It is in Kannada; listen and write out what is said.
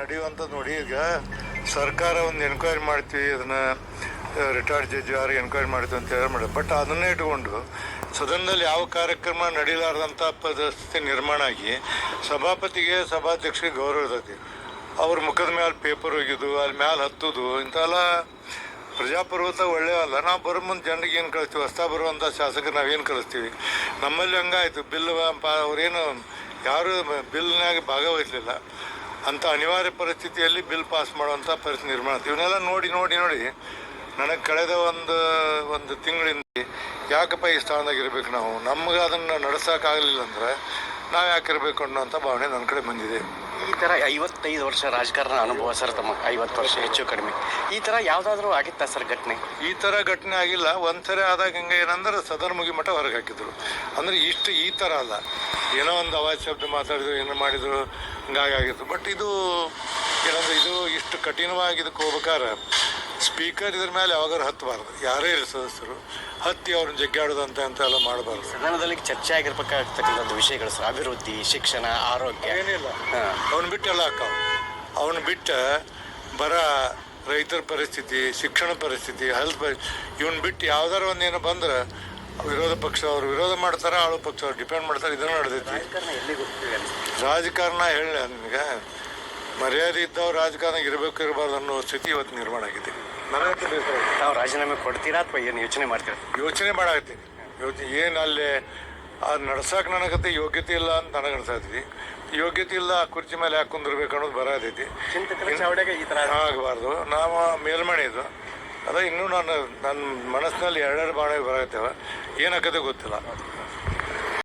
ನಡೆಯುವಂಥದ್ದು ನೋಡಿ, ಈಗ ಸರ್ಕಾರ ಒಂದು ಎನ್ಕ್ವೈರಿ ಮಾಡ್ತೀವಿ, ಅದನ್ನ ರಿಟೈರ್ಡ್ ಜಡ್ಜ್ ಯಾರು ಎನ್ಕ್ವೈರಿ ಮಾಡ್ತೀವಿ ಅಂತ ಹೇಳಿ ಮಾಡಿ ಬಟ್ ಅದನ್ನೇ ಇಟ್ಕೊಂಡು, ಸದನದಲ್ಲಿ ಯಾವ ಕಾರ್ಯಕ್ರಮ ನಡೀಲಾರ್ದಂಥ ಪರಿಸ್ಥಿತಿ ನಿರ್ಮಾಣ ಆಗಿ, ಸಭಾಪತಿಗೆ ಸಭಾಧ್ಯಕ್ಷರಿಗೆ ಗೌರವ ಇರ್ತೈತಿ. ಅವ್ರ ಮುಖದ ಮೇಲೆ ಪೇಪರ್ ಒಗಿದು ಅಲ್ಲಿ ಮ್ಯಾಲೆ ಹತ್ತುದು, ಇಂಥೆಲ್ಲ ಪ್ರಜಾಪ್ರಭುತ್ವ ಒಳ್ಳೆಯವಲ್ಲ ನಾವು ಬರೋ ಮುಂದೆ ಜನರಿಗೆ ಏನು ಕಳಿಸ್ತೀವಿ? ಹೊಸ್ತಾ ಬರುವಂಥ ಶಾಸಕರು ನಾವೇನು ಕಳಿಸ್ತೀವಿ? ನಮ್ಮಲ್ಲಿ ಹಂಗಾಯಿತು. ಬಿಲ್ ಅವ್ರೇನು, ಯಾರು ಬಿಲ್ನಾಗ ಭಾಗವಹಿಸಲಿಲ್ಲ. ಅಂಥ ಅನಿವಾರ್ಯ ಪರಿಸ್ಥಿತಿಯಲ್ಲಿ ಬಿಲ್ ಪಾಸ್ ಮಾಡುವಂಥ ಪರಿಸ್ಥಿತಿ ನಿರ್ಮಾಣ. ಇವನ್ನೆಲ್ಲ ನೋಡಿ ನೋಡಿ ನೋಡಿ ನನಗೆ ಕಳೆದ ಒಂದು ಒಂದು ತಿಂಗಳಿಂದ ಯಾಕಪ್ಪ ಈ ಸ್ಥಾನದಾಗ ಇರ್ಬೇಕು ನಾವು? ನಮ್ಗೆ ಅದನ್ನು ನಡೆಸೋಕ್ಕಾಗಲಿಲ್ಲ ಅಂದ್ರೆ ನಾವು ಯಾಕೆ ಇರಬೇಕು ಅನ್ನೋಂಥ ಭಾವನೆ ನನ್ನ ಕಡೆ ಬಂದಿದೆ. ಈ ತರ ಐವತ್ತೈದು ವರ್ಷ ರಾಜಕಾರಣ ಅನುಭವ ಸರ್ ತಮ್ಮ. ಐವತ್ತು ವರ್ಷ ಹೆಚ್ಚು ಕಡಿಮೆ. ಈ ತರ ಯಾವುದಾದ್ರೂ ಆಗಿತ್ತಾ ಸರ್ ಘಟನೆ? ಈ ಥರ ಘಟನೆ ಆಗಿಲ್ಲ. ಒಂದ್ಸರಿ ಆದಾಗ ಹಿಂಗೆ ಏನಂದ್ರೆ ಸದನ ಮುಗಿ ಮಠ ಹೊರಗೆ ಹಾಕಿದ್ರು. ಅಂದ್ರೆ ಇಷ್ಟು ಈ ಥರ ಅಲ್ಲ. ಏನೋ ಒಂದು ಅವಾಜ್ ಶಬ್ದ ಮಾತಾಡಿದ್ರು ಏನೋ ಮಾಡಿದ್ರು ಹಿಂಗಾಗಿ ಆಗಿತ್ತು. ಬಟ್ ಇದು ಏನಂದ್ರೆ ಇದು ಇಷ್ಟು ಕಠಿಣವಾಗಿ ಇದಕ್ಕೆ ಹೋಗ್ಬೇಕಾದ್ರೆ ಸ್ಪೀಕರ್ ಇದ್ರ ಮೇಲೆ ಯಾವಾಗಾರು ಹತ್ತಬಾರ್ದು. ಯಾರೇ ಇರಲಿ ಸದಸ್ಯರು ಹತ್ತಿ ಅವ್ರನ್ನ ಜಗ್ಗಾಡೋದಂತ ಅಂತ ಎಲ್ಲ ಮಾಡಬಾರ್ದು. ಸದನದಲ್ಲಿ ಚರ್ಚೆ ಆಗಿರ್ಬೇಕಾಗ್ತಕ್ಕಂಥ ವಿಷಯಗಳು ಸರ್. ಅಭಿವೃದ್ಧಿ ಶಿಕ್ಷಣ ಆರೋಗ್ಯ. ಏನಿಲ್ಲ. ಅವ್ನು ಅವನು ಬಿಟ್ಟು ಎಲ್ಲ ಹಾಕ ಅವನು ಬಿಟ್ಟು ಬರ ರೈತರ ಪರಿಸ್ಥಿತಿ ಶಿಕ್ಷಣ ಪರಿಸ್ಥಿತಿ ಹೆಲ್ತ್ ಪರಿಸ್ಥಿತಿ ಇವನ್ ಬಿಟ್ಟು ಯಾವ್ದಾರ ಒಂದೇನು ಬಂದ್ರೆ ವಿರೋಧ ಪಕ್ಷ ಅವರು ವಿರೋಧ ಮಾಡ್ತಾರೆ ಆಳು ಪಕ್ಷ ಅವ್ರು ಡಿಪೆಂಡ್ ಮಾಡ್ತಾರೆ ಇದನ್ನು ನಡೆದೈತಿ ರಾಜಕಾರಣ ಹೇಳ ನಿನಗೆ ಮರ್ಯಾದೆ ಇದ್ದವ್ರು ರಾಜಕಾರಣ ಇರಬೇಕು ಇರಬಾರ್ದು ಅನ್ನೋ ಸ್ಥಿತಿ ಇವತ್ತು ನಿರ್ಮಾಣ ಆಗಿದೆ. ನನಗಂತೂ ಬೇಸರ ಆಗಿದೆ. ತಾವು ರಾಜೀನಾಮೆ ಕೊಡ್ತೀರಾ ಅಥವಾ ಏನು ಯೋಚನೆ ಮಾಡ್ತೀರಾ? ಯೋಚನೆ ಮಾಡಾಕತ್ತೀನಿ. ಯೋಚನೆ ಏನು ಅಲ್ಲಿ ಅದು ನಡ್ಸಕ್ಕೆ ನನಗತ್ತೆ ಯೋಗ್ಯತೆ ಇಲ್ಲ ಅಂತ ನನಗೆ ಅನ್ಸತ್ತಿ ಯೋಗ್ಯತೆ ಇಲ್ಲ ಆ ಕುರ್ಚಿ ಮೇಲೆ ಯಾಕೆ ಕುಂದಿರ್ಬೇಕು ಅನ್ನೋದು ಬರ ಚಿಂತಕರ ಈ ತರ ಆಗಬಾರ್ದು. ನಾವು ಮೇಲ್ಮನೆ ಇದು. ಅದ ಇನ್ನೂ ನಾನು ನನ್ನ ಮನಸ್ಸಿನಲ್ಲಿ ಎರಡೆರಡು ಬಾಣ ಬರತ್ತೇವೆ ಏನಾಗತ್ತೆ ಗೊತ್ತಿಲ್ಲ.